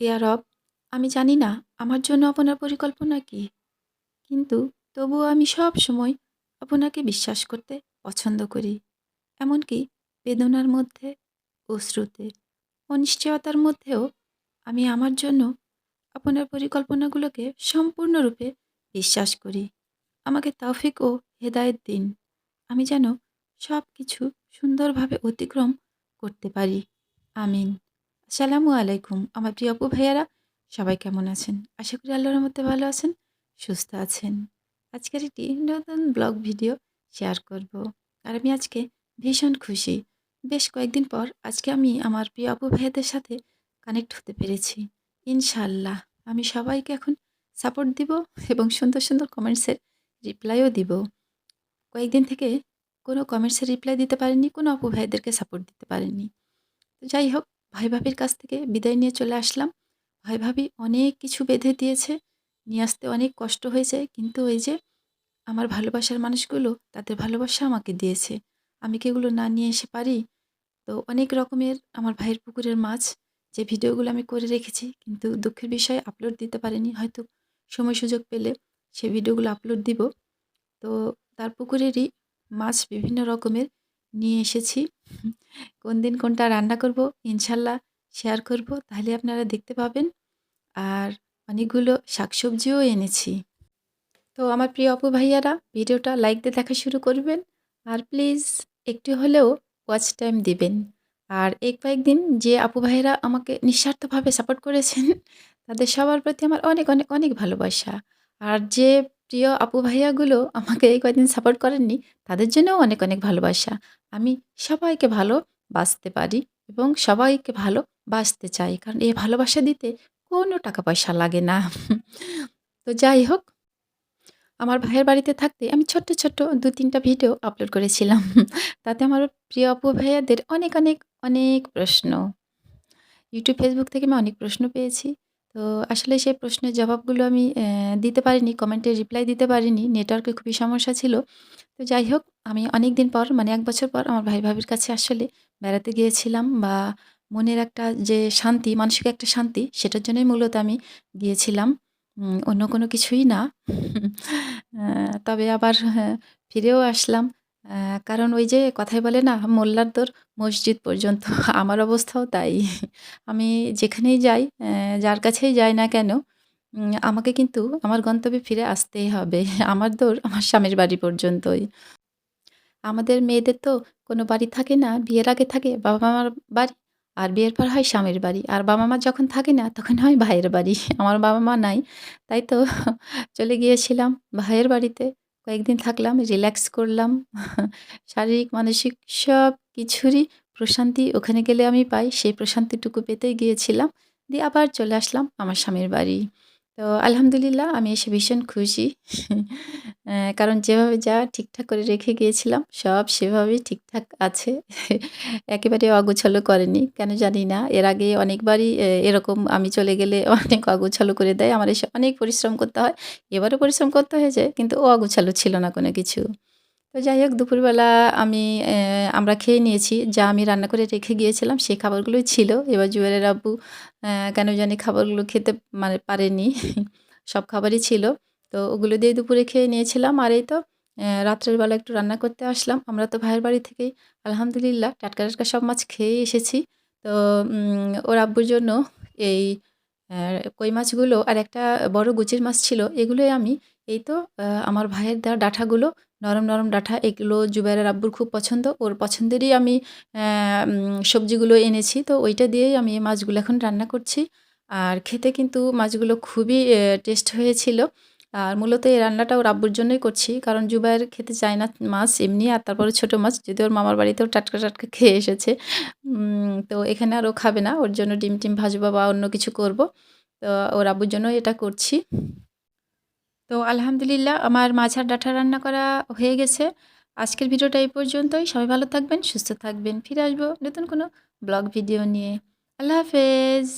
ইয়া রব, আমি জানি না, আমার জন্য আপনার পরিকল্পনা কী? কিন্তু তবুও আমি সব সময় আপনাকে বিশ্বাস করতে পছন্দ করি। এমনকি বেদনার মধ্যে অশ্রুতে অনিশ্চয়তার মধ্যেও আমি আমার জন্য আপনার পরিকল্পনাগুলোকে সম্পূর্ণরূপে বিশ্বাস করি। আমাকে তৌফিক ও হেদায়েত দিন। আমি যেন সব কিছু সুন্দরভাবে অতিক্রম করতে পারি। আমিন। আসসালামু আলাইকুম। আমার প্রিয় অপু ভাইয়ারা, সবাই কেমন আছেন? আশা করি আল্লাহর মধ্যে ভালো আছেন, সুস্থ আছেন। আজকের একটি নতুন ব্লগ ভিডিও শেয়ার করব। আর আমি আজকে ভীষণ খুশি। বেশ কয়েকদিন পর আজকে আমি আমার প্রিয় অপু ভাইয়াদের সাথে কানেক্ট হতে পেরেছি। ইনশাল্লাহ আমি সবাইকে এখন সাপোর্ট দিব এবং সুন্দর সুন্দর কমেন্টসের রিপ্লাইও দিব। কয়েকদিন থেকে কোনো কমেন্টসের রিপ্লাই দিতে পারেনি, কোনো অপু ভাইদেরকে সাপোর্ট দিতে পারেনি। যাই হোক ভাই ভাবির কাছ থেকে বিদায় নিয়ে চলে আসলাম। ভাই ভাবি অনেক কিছু বেঁধে দিয়েছে, নিয়ে আসতে অনেক কষ্ট হয়েছে, কিন্তু ওই যে আমার ভালোবাসার মানুষগুলো তাদের ভালোবাসা আমাকে দিয়েছে। আমি কি এগুলো না নিয়ে এসে পারি? তো অনেক রকমের আমার ভাইয়ের পুকুরের মাছ, যে ভিডিওগুলো আমি করে রেখেছি, কিন্তু দুঃখের বিষয়ে আপলোড দিতে পারিনি, হয়তো সময় সুযোগ পেলে সে ভিডিওগুলো আপলোড দিব। তো তার পুকুরেরই মাছ বিভিন্ন রকমের নিয়ে এসেছি। কোন দিন কোনটা রান্না করব ইনশাল্লাহ শেয়ার করব, তাহলে আপনারা দেখতে পাবেন। আর অনেকগুলো শাকসবজিও এনেছি। তো আমার প্রিয় অপু ভাইয়ারা, ভিডিওটা লাইক দিয়ে দেখা শুরু করবেন। আর প্লিজ একটু হলেও ওয়াচ টাইম দিবেন। আর এই কয়েকদিন যে আপু ভাইয়েরা আমাকে নিঃস্বার্থভাবে সাপোর্ট করেছেন, তাদের সবার প্রতি আমার অনেক অনেক অনেক ভালোবাসা। আর যে প্রিয় আপু ভাইয়াগুলো আমাকে এই কয়েকদিন সাপোর্ট করেননি, তাদের জন্যও অনেক অনেক ভালোবাসা। আমি সবাইকে ভালো বাসতে পারি এবং সবাইকে ভালো বাসতে চাই। কারণ এই ভালোবাসা দিতে কোনো টাকা পয়সা লাগে না। তো যাই হোক, আমার ভাইয়ের বাড়িতে থাকতে আমি ছোট্ট ছোট্ট দু তিনটা ভিডিও আপলোড করেছিলাম। তাতে আমার প্রিয় আপু ভাইয়াদের অনেক অনেক অনেক প্রশ্ন। ইউটিউব ফেসবুক থেকে আমি অনেক প্রশ্ন পেয়েছি। তো আসলে সেই প্রশ্নের জবাবগুলো আমি দিতে পারিনি কমেন্টে রিপ্লাই দিতে পারিনি নেটওয়ার্কে খুবই সমস্যা ছিল। তো যাই হোক আমি অনেক দিন পর মানে এক বছর পর আমার ভাই ভাবির কাছে আসলে বেড়াতে গিয়েছিলাম বা মনের একটা যে শান্তি মানসিক একটা শান্তি সেটার জন্যই মূলত আমি গিয়েছিলাম। অন্য কোনো কিছুই না। তবে আবার হ্যাঁ, ফিরেও আসলাম। কারণ ওই যে কথায় বলে না, মোল্লার দোর মসজিদ পর্যন্ত। আমার অবস্থাও তাই। আমি যেখানেই যাই যার কাছেই যাই না কেন আমাকে কিন্তু আমার গন্তব্যে ফিরে আসতেই হবে। আমার দৌড় আমার স্বামীর বাড়ি পর্যন্তই। আমাদের মেয়েদের তো কোনো বাড়ি থাকে না, বিয়ের আগে থাকে বাবা মামার বাড়ি, আর বিয়ের পর হয় স্বামীর বাড়ি। আর বাবা মা যখন থাকে না, তখন হয় ভাইয়ের বাড়ি। আমার বাবা মা নাই, তাই তো চলে গিয়েছিলাম ভাইয়ের বাড়িতে। কয়েকদিন থাকলাম রিল্যাক্স করলাম। শারীরিক, মানসিক সব কিছুরই প্রশান্তি ওখানে গেলে আমি পাই। সেই প্রশান্তিটুকু পেতেই গিয়েছিলাম। দিয়ে আবার চলে আসলাম আমার স্বামীর বাড়ি। তো আলহামদুলিল্লাহ আমি এসে ভীষণ খুশি। কারণ যেভাবে যা ঠিকঠাক করে রেখে গিয়েছিলাম, সব সেভাবেই ঠিকঠাক আছে। একেবারে অগোছালো করেনি, কেন জানি না। এর আগে অনেকবারই এরকম আমি চলে গেলে অনেক অগোছালো করে দেয়। আমার এসে অনেক পরিশ্রম করতে হয়। এবারও পরিশ্রম করতে হয়েছে, কিন্তু ও অগোছালো ছিল না কোনো কিছু। তো যাই হোক দুপুরবেলা আমি আমরা খেয়ে নিয়েছি। যা আমি রান্না করে রেখে গিয়েছিলাম সেই খাবারগুলোই ছিল। এবার জুয়েলের আব্বু কেন জানি খাবারগুলো খেতে মানে পারেনি। সব খাবারই ছিল। তো ওগুলো দিয়ে দুপুরে খেয়ে নিয়েছিলাম। আর এই তো রাত্রের বেলা একটু রান্না করতে আসলাম। আমরা তো ভাইয়ের বাড়ি থেকেই আলহামদুলিল্লাহ টাটকা টাটকা সব মাছ খেয়ে এসেছি। তো ওর আব্বুর জন্য এই কই মাছগুলো আর একটা বড় গুচির মাছ ছিল। এগুলোই আমি এই তো আমার ভাইয়ের দেওয়া ডাঁঠাগুলো নরম নরম ডাঁঠা, এগুলো জুবাইরের আব্বুর খুব পছন্দ। ওর পছন্দেরই আমি সবজিগুলো এনেছি। তো ওইটা দিয়েই আমি এই মাছগুলো এখন রান্না করছি। আর খেতে কিন্তু মাছগুলো খুবই টেস্ট হয়েছিল। আর মূলত এই রান্নাটা ওর আব্বুর জন্যই করছি। কারণ জুবাইর খেতে চায় না মাছ এমনি, আর তারপরে ছোটো মাছ। যদি ওর মামার বাড়িতেও টাটকা টাটকা খেয়ে এসেছে। তো এখানে আর ও খাবে না। ওর জন্য ডিম টিম ভাজবো বা অন্য কিছু করব। তো ওর আব্বুর জন্য এটা করছি। তো আলহামদুলিল্লাহ আমার ডাঠা ডাঁটা রান্না করা হয়ে গেছে। আজকের ভিডিওটা এই পর্যন্তই। সবাই ভালো থাকবেন, সুস্থ থাকবেন। ফিরে আসব নতুন কোনো ব্লগ ভিডিও নিয়ে। আল্লাহ হাফেজ।